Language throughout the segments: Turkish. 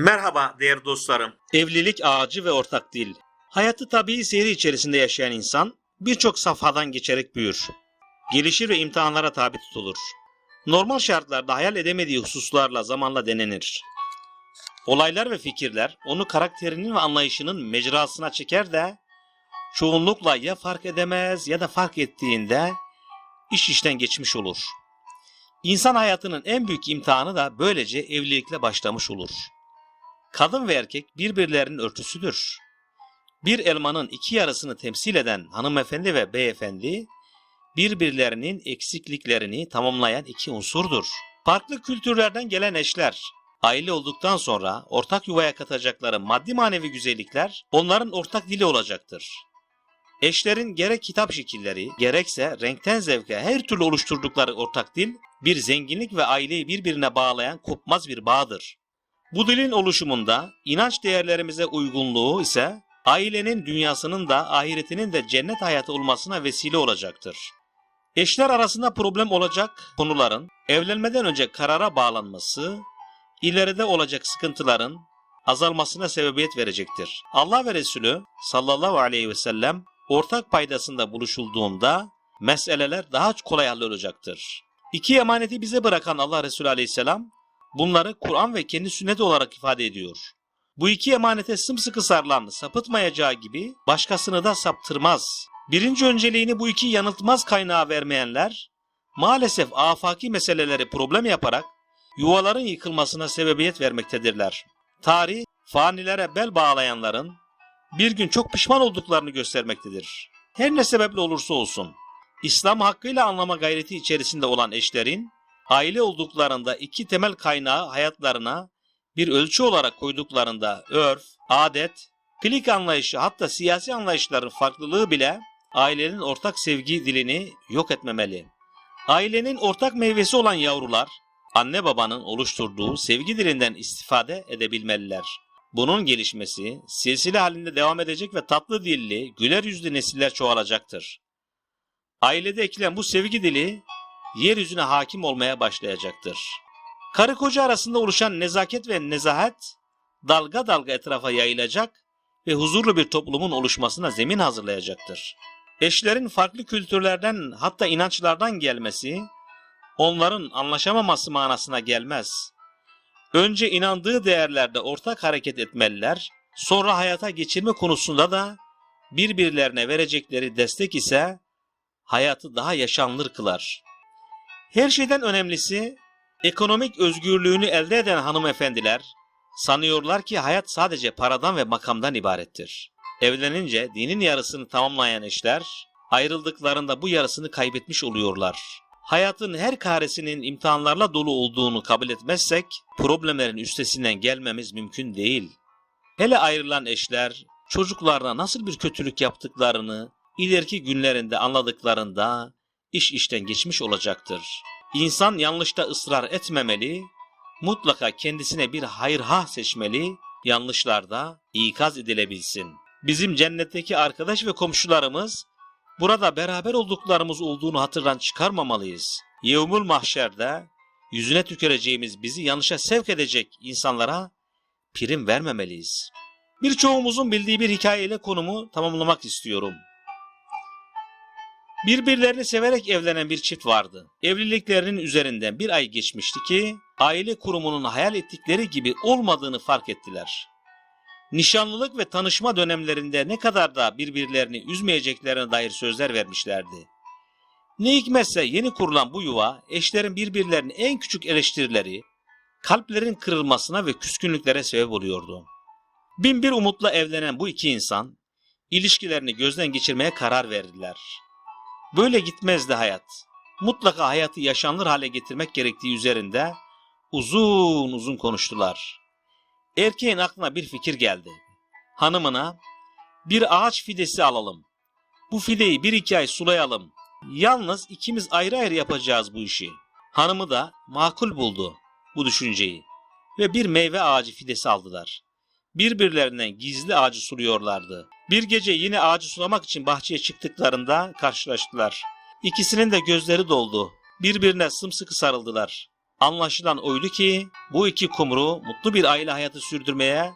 Merhaba değerli dostlarım. Evlilik ağacı ve ortak dil. Hayatı tabii seyri içerisinde yaşayan insan birçok safhadan geçerek büyür. Gelişir ve imtihanlara tabi tutulur. Normal şartlarda hayal edemediği hususlarla zamanla denenir. Olaylar ve fikirler onu karakterinin ve anlayışının mecrasına çeker de çoğunlukla ya fark edemez ya da fark ettiğinde iş işten geçmiş olur. İnsan hayatının en büyük imtihanı da böylece evlilikle başlamış olur. Kadın ve erkek birbirlerinin örtüsüdür. Bir elmanın iki yarısını temsil eden hanımefendi ve beyefendi, birbirlerinin eksikliklerini tamamlayan iki unsurdur. Farklı kültürlerden gelen eşler, aile olduktan sonra ortak yuvaya katacakları maddi manevi güzellikler onların ortak dili olacaktır. Eşlerin gerek kitap şekilleri, gerekse renkten zevke her türlü oluşturdukları ortak dil, bir zenginlik ve aileyi birbirine bağlayan kopmaz bir bağdır. Bu dilin oluşumunda inanç değerlerimize uygunluğu ise ailenin dünyasının da ahiretinin de cennet hayatı olmasına vesile olacaktır. Eşler arasında problem olacak konuların evlenmeden önce karara bağlanması, ileride olacak sıkıntıların azalmasına sebebiyet verecektir. Allah ve Resulü sallallahu aleyhi ve sellem ortak paydasında buluşulduğunda meseleler daha kolay hallolacaktır. İki emaneti bize bırakan Allah Resulü aleyhisselam Bunları Kur'an ve kendi sünneti olarak ifade ediyor. Bu iki emanete sımsıkı sarılan sapıtmayacağı gibi başkasını da saptırmaz. Birinci önceliğini bu iki yanıltmaz kaynağa vermeyenler maalesef afaki meseleleri problem yaparak yuvaların yıkılmasına sebebiyet vermektedirler. Tarih fanilere bel bağlayanların bir gün çok pişman olduklarını göstermektedir. Her ne sebeple olursa olsun İslam hakkıyla anlama gayreti içerisinde olan eşlerin aile olduklarında iki temel kaynağı hayatlarına bir ölçü olarak koyduklarında örf, adet, klik anlayışı hatta siyasi anlayışların farklılığı bile ailenin ortak sevgi dilini yok etmemeli. Ailenin ortak meyvesi olan yavrular anne babanın oluşturduğu sevgi dilinden istifade edebilmeliler. Bunun gelişmesi silsile halinde devam edecek ve tatlı dilli, güler yüzlü nesiller çoğalacaktır. Ailede ekilen bu sevgi dili yeryüzüne hakim olmaya başlayacaktır. Karı koca arasında oluşan nezaket ve nezahet dalga dalga etrafa yayılacak ve huzurlu bir toplumun oluşmasına zemin hazırlayacaktır. Eşlerin farklı kültürlerden hatta inançlardan gelmesi onların anlaşamaması manasına gelmez. Önce inandığı değerlerde ortak hareket etmeliler, sonra hayata geçirme konusunda da birbirlerine verecekleri destek ise hayatı daha yaşanılır kılar. Her şeyden önemlisi ekonomik özgürlüğünü elde eden hanımefendiler sanıyorlar ki hayat sadece paradan ve makamdan ibarettir. Evlenince dinin yarısını tamamlayan eşler ayrıldıklarında bu yarısını kaybetmiş oluyorlar. Hayatın her karesinin imtihanlarla dolu olduğunu kabul etmezsek problemlerin üstesinden gelmemiz mümkün değil. Hele ayrılan eşler çocuklarına nasıl bir kötülük yaptıklarını ileriki günlerinde anladıklarında iş işten geçmiş olacaktır. İnsan yanlışta ısrar etmemeli, mutlaka kendisine bir hayırha seçmeli, yanlışlarda ikaz edilebilsin. Bizim cennetteki arkadaş ve komşularımız burada beraber olduklarımız olduğunu hatırdan çıkarmamalıyız. Yevmül mahşerde yüzüne tüküreceğimiz bizi yanlışa sevk edecek insanlara prim vermemeliyiz. Birçoğumuzun bildiği bir hikayeyle konumu tamamlamak istiyorum. Birbirlerini severek evlenen bir çift vardı. Evliliklerinin üzerinden bir ay geçmişti ki aile kurumunun hayal ettikleri gibi olmadığını fark ettiler. Nişanlılık ve tanışma dönemlerinde ne kadar da birbirlerini üzmeyeceklerine dair sözler vermişlerdi. Ne hikmetse yeni kurulan bu yuva eşlerin birbirlerinin en küçük eleştirileri, kalplerin kırılmasına ve küskünlüklere sebep oluyordu. Bin bir umutla evlenen bu iki insan ilişkilerini gözden geçirmeye karar verdiler. Böyle gitmezdi hayat. Mutlaka hayatı yaşanılır hale getirmek gerektiği üzerinde uzun uzun konuştular. Erkeğin aklına bir fikir geldi. Hanımına bir ağaç fidesi alalım. Bu fideyi bir iki ay sulayalım. Yalnız ikimiz ayrı ayrı yapacağız bu işi. Hanımı da makul buldu bu düşünceyi ve bir meyve ağacı fidesi aldılar. Birbirlerinden gizli ağacı suluyorlardı. Bir gece yine ağacı sulamak için bahçeye çıktıklarında karşılaştılar. İkisinin de gözleri doldu. Birbirine sımsıkı sarıldılar. Anlaşılan oydu ki bu iki kumru mutlu bir aile hayatı sürdürmeye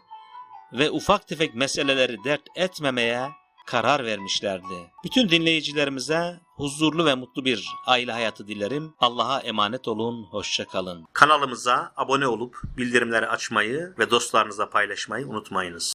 ve ufak tefek meseleleri dert etmemeye karar vermişlerdi. Bütün dinleyicilerimize huzurlu ve mutlu bir aile hayatı dilerim. Allah'a emanet olun, hoşça kalın. Kanalımıza abone olup bildirimleri açmayı ve dostlarınızla paylaşmayı unutmayınız.